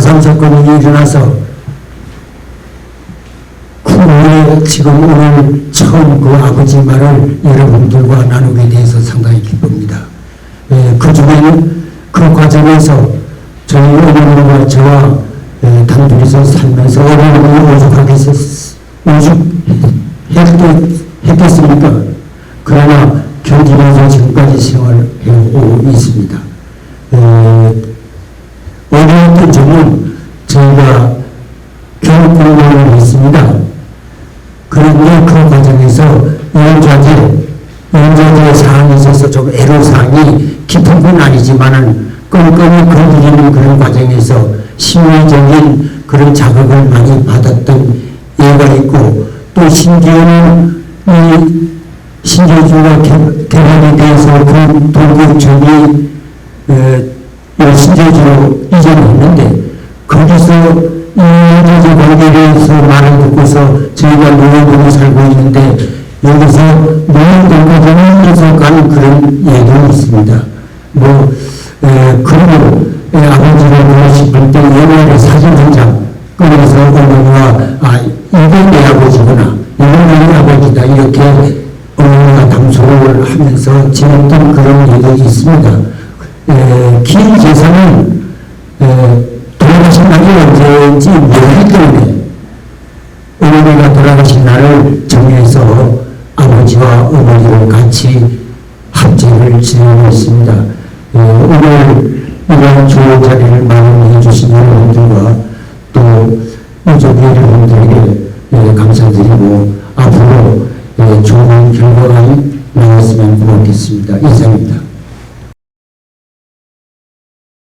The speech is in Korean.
사상 사건이 일어나서 후에 지금 오늘 처음 그 아버지 말을 여러분들과 나누게 돼서 상당히 기쁩니다. 예, 그 중에는 그 과정에서 저희 어머니와 저와 예, 단둘이서 살면서 어머니가 오죽하게 오죽했겠습니까? 그러나 견디면서 지금까지 생활해오고 있습니다. 예, 건 아니지만은 끈끈이 건드리는 그런 과정에서 심리적인 그런 자극을 많이 받았던 예가 있고 또 심지어는 이 신재주가 개- 개발이 돼서 그 동국전이 어, 신재주로 이전했는데 거기서 이 연좌제 관계에 대해서 말을 듣고서 저희가 노예보고 살고 있는데 여기서 노예동과정에서 간 그런 얘기가 있습니다. 뭐 에, 그리고 에, 아버지를 보고 싶을 때 옛날에 사진 한 장 꺼내서 어머니와 아 이게 내 아버지구나 이건 내 아버지다 이렇게 어머니가 당소를 하면서 지냈던 그런 얘기 있습니다. 에, 긴 재산은 에, 돌아가신 날이 언제인지 모르기 때문에 어머니가 돌아가신 날을 정해서 아버지와 어머니를 같이 합제를 진행하고 있습니다. 이런 좋은 자리를 마련해 주신 여러분들과 또 유족 여러분들에게 예, 감사드리고 앞으로 예, 좋은 결과가 나왔으면 고맙겠습니다. 이상입니다.